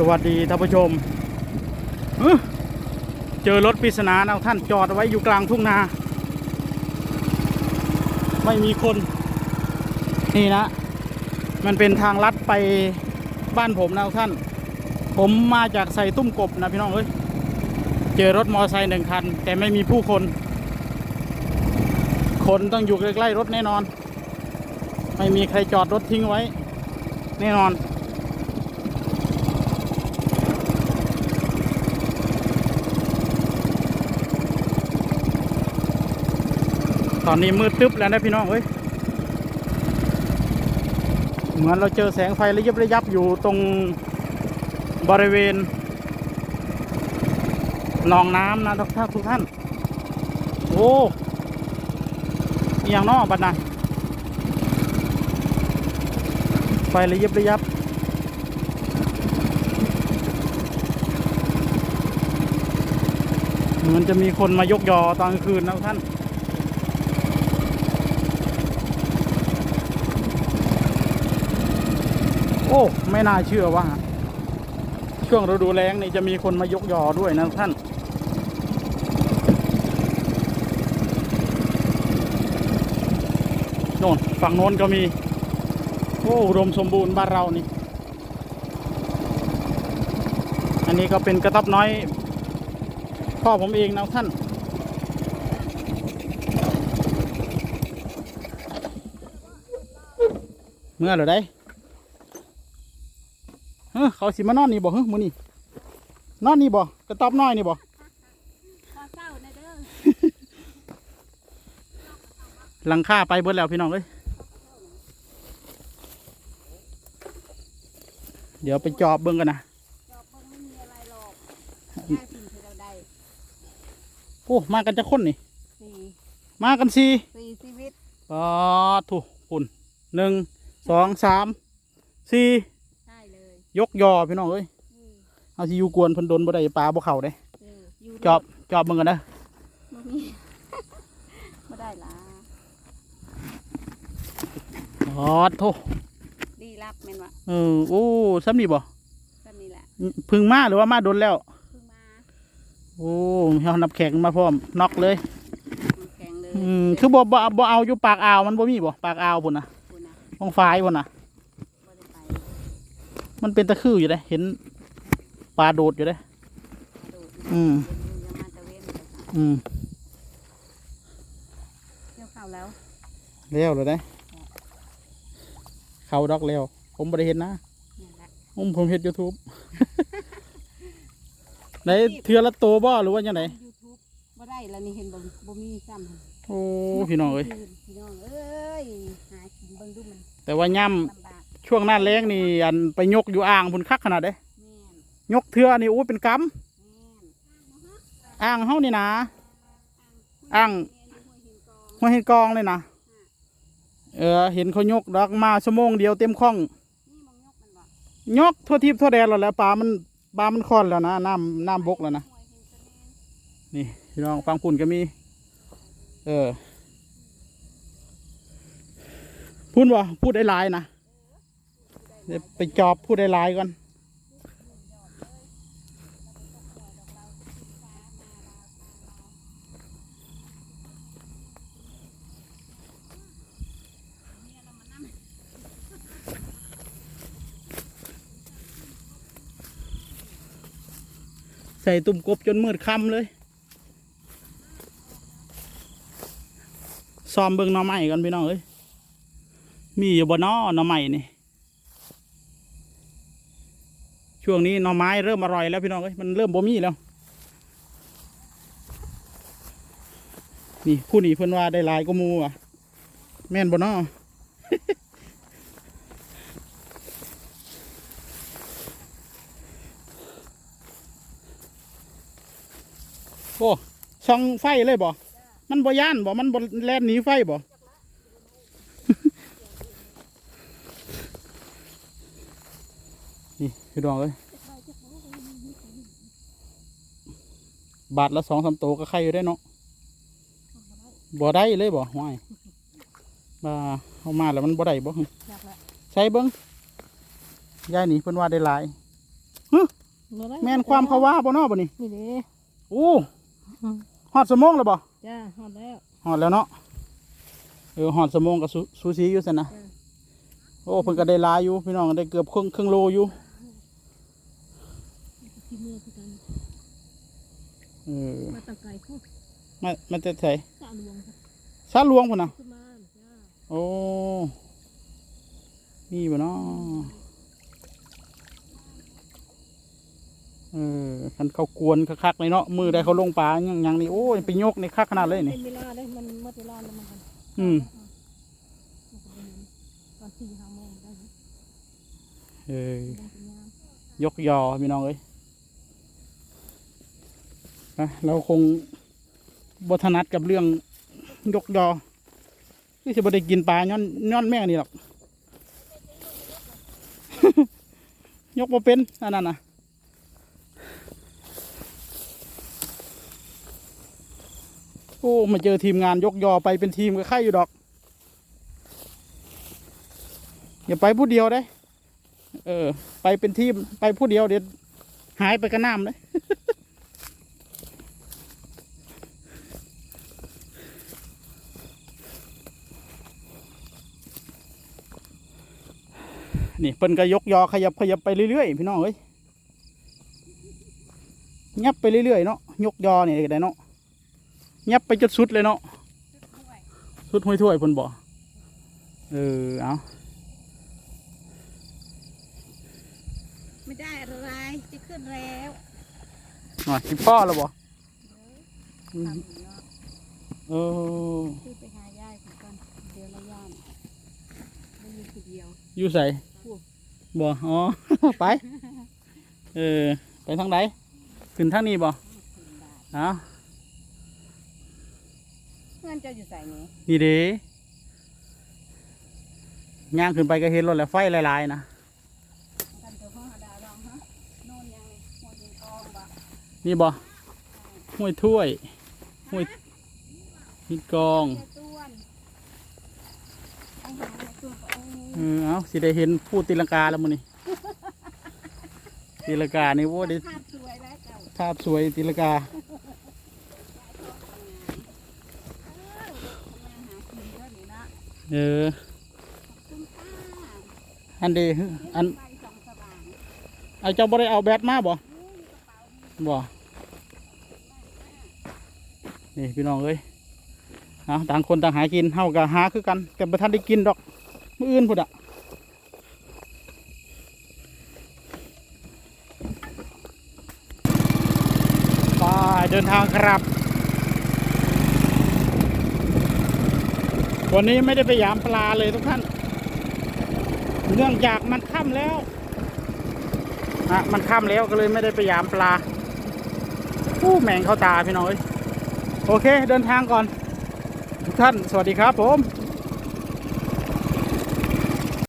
สวัสดีท่านผู้ชม เจอรถปริศนานะท่านจอดไว้อยู่กลางทุ่งนา ไม่มีคน นี่นะ มันเป็นทางลัดไปบ้านผมนะท่าน ผมมาจากใส่ตุ้มกบนะพี่น้องเอ้ย เจอรถมอเตอร์ไซค์หนึ่งคัน แต่ไม่มีผู้คน คนต้องอยู่ใกล้ๆรถแน่นอน ไม่มีใครจอดรถทิ้งไว้ แน่นอน ตอนนี้มืดตึ๊บแล้วนะพี่น้องเอ้ยเหมือนเราเจอแสงไฟระยิบระยับอยู่ตรงบริเวณหนองน้ำนะทุกท่านทุกท่าน โอ้อย่างนอบัดนะไฟระยิบระยับเหมือนจะมีคนมายกยอตอนกลางคืนนะท่าน โอ้ ไม่น่าเชื่อว่า ช่วงฤดูแล้งนี่จะมีคนมายกยอด้วยนะท่าน โน่น ฝั่งโน้นก็มี โอ้อุดมสมบูรณ์บ้านเรานี่ อันนี้ก็เป็นกระต๊อบน้อย พ่อผมเองนะท่านเมื่อหรือได้ เฮ้อเขาสิมานอนนี่บ่เฮ้ยมื้อนี่นอนนี่บ่กระต๊อบน้อยนี่บ่พอเศร้านะเด้อหลังคาไปเบิดแล้วพี่น้องเอ้ยเดี๋ยวไปจอบเบิ่งกันนะดอกเบิ่งไม่มีอะไรหรอกได้สิ่งที่เราได้โอ้มากันจะคนนี่สี่มากันสี่สี่ชีวิตปอถูกคุณหนึ่งสองสามสี่ใช่เล ยยกยอพี่น้องเอ้ยอืมเอาสิอยู่กวนเพิ่นโดนบ่ได้ปลาบ่เข้าเด้เอออยู่จอบจอบเบิ่งกันนะบ่มีไม่ได้ละอ๋อโทดีรับแม่นวะเออโอ้ซ้ำนี่บ่ก็นี่แหละเพึ่งมาหรือว่ามาโดนแล้วเพิ่งมาโอ้เฮานับแขกมาพร้อมน็อกเลยมันแข็งเลยอืมคือบ่บ่บ่เอาอยู่ปากอ่าวมันบ่มีบ่ปากอ่าวพุ่นน่ะคุณนะมองฟ้ายพุ่นน่ะบ่ได้ไป มันเป็นตะคืออยู่เด้เห็นปลาโดดอยู่เด้กระโดดอืมยังมาตะเวนไปจ้ะอืมเที่ยวเข้าแล้วแล้วเลยได้เขาดอกแล้วผมบ่ได้เห็นนะนี่แหละผมผมเห็น YouTube ไหนเทือละโตบ่หรือว่าจังไดยูทูบบ่ได้แล้วนี่เห็นบ่บ่มีซ้ำโอ้พี่น้องเอ้ยพี่น้องเอ้ยหากินเบิ่งดูมันแต่ว่าย่ํลำบาก ช่วงหน้าแล้งนี่อันไปยกอยู่อ่างพุ่นคักขนาดเด้แม่นยกเทือนี่โอ้ยเป็นกำแม่นอ่างเฮานี่นะอ่างแม่นอยู่ห้วยหินกองหัวเห็นกองเลยนะเออเห็นเขายกดอกมาชั่วโมงเดียวเต็มคล่องนี่มองยกมันบ่ยกทั่วทิพย์ทั่วแดนแล้วแหล้วปลามันปลามันคลอนแล้วนะน้ำน้ำบกแล้วนะห้วยหินเสน่ห์นี่พี่น้องฟังพุ่นก็มี เออพูดว่าพูดได้หลายนะ เดี๋ยวไปจอบพูดได้หลายก่อนใส่ตุ่มกบจนมืดค่ำเลยซ้อมเบิ่งหน่อไม้กันพี่น้องเอ้ยมีอยู่บนนอหน่อไม้นี่ ช่วงนี้หน่อไม้เริ่มอร่อยแล้วพี่น้องเอ้ยมันเริ่มบ่มีแล้ว นี่ผู้นี้เพิ่นว่าได้ลายก็มูอะ แม่นบ่นอโอ้ช่องไฟเลยบ่ มันบ่ย่านบ่ มันบ่แล่นหนีไฟบ่ นี่พี่น้องเอ้ยบาทละสองสามโตวก็ใครอยู่ได้เนาะบ่ได้เลยบ่ห่วยบ่าเอามาแล้วมันบ่ได้บ่อยากละใช้เบิ้งยายนี่เพิ่นว่าได้หลายแม่นความเขาว่าบ่เนาะบ่นี่นี่เด้โอ้ฮอดสมองแล้วบ่จ้าหอดแล้วฮอดแล้วเนาะเออฮอดสมองกับซูซูซีอยู่ซั่นนะจ้ะโอ้เพิ่นก็ได้หลายอยู่พี่น้องได้เกือบครึ่งครึ่งโลอยู่ ที่มือคือกันเออมาตั้งไกลคู่มามันจะใส่สามวงค่ะซาหลวงพุ่นน่ะขึ้นมาจ้าโอ้นี่บ่เนาะเออคันเขากวนคักๆเลยเนาะมือได้เขาลงปลายังยังนี่โอ้ยไปยกในคักขนาดเลยนี่เป็นเวลาเลยมันหมดเวลาแล้วมันกันอืมมันก็บ่เห็นตอนสี่ห้าโมงได้นะเออได้เป็นยามยกยอพี่น้องเอ้ย นะเราคงบทนัดกับเรื่องยกยอที่จะบ่ได้กินปลาย้อนย้อนแม่นี่หรอก ยกบ่เป็นอันนั้นนะโอ้มาเจอทีมงานยกยอไปเป็นทีมก็ใครอยู่ดอก อย่าไปผู้เดียวได้ เออ ไปเป็นทีมไปผู้เดียวเดี๋ยวหายไปกับน้ำเลย นี่เปิ้นก็ยกยอขยับขยับไปเรื่อยๆพี่น้องเอ้ยยับไปเรื่อยๆเนาะยกยอนี่ก็ได้เนาะยับไปจนสุดเลยเนาะสุดห้วยถ้วยเพิ่นบอกเออเอาไม่ได้อะไรจะขึ้นแล้วหน่อยสิพ่อแล้วบ่ทำอยู่เนาะเออคือไปหายายของกันเดียวละย่านไม่มีทีเดียวอยู่ใส่พูด บ่ อ๋อ ไป เออ ไปทางไหนขึ้นทางนี้บ่เอาเพื่อนเจ้าอยู่ใส่นี้นี่เด้ย่างขึ้นไปก็เห็นรถแล้วไฟหลายๆนะกันเจ้าพ่อดาวรองฮะโน่นยังหัวยิงกองบะนี่บ่ห้วยถ้วยห้วยมีกองเจ้าต้วนไอ้หาเนี่ยตัวโอ้เออเอาสิได้เห็นผู้ตีลังกาแล้วมื้อนี้ตีลังกานี่โว้ได้ภาพสวยแล้วเจ้าภาพสวยตีลังกาเออทำงานหากินเท่านี้นะเออคุณป้าอันเดอันไฟส่องสว่างเอาเจ้าบ่ได้เอาแบตมาบ่นี่กระเป๋ามีบ่นี่พี่น้องเอ้ยเอาต่างคนต่างหากินเฮาก็หาคือกันแต่บ่ทันได้กินดอก มื้ออื่นพุ่นอะไปเดินทางครับ วันนี้ไม่ได้ไปยามปลาเลยทุกท่าน เนื่องจากมันค่ำแล้วนะมันค่ำแล้วก็เลยไม่ได้ไปยามปลาผู้แมงเข้าตาพี่น้อย โอเคเดินทางก่อน ทุกท่านสวัสดีครับผม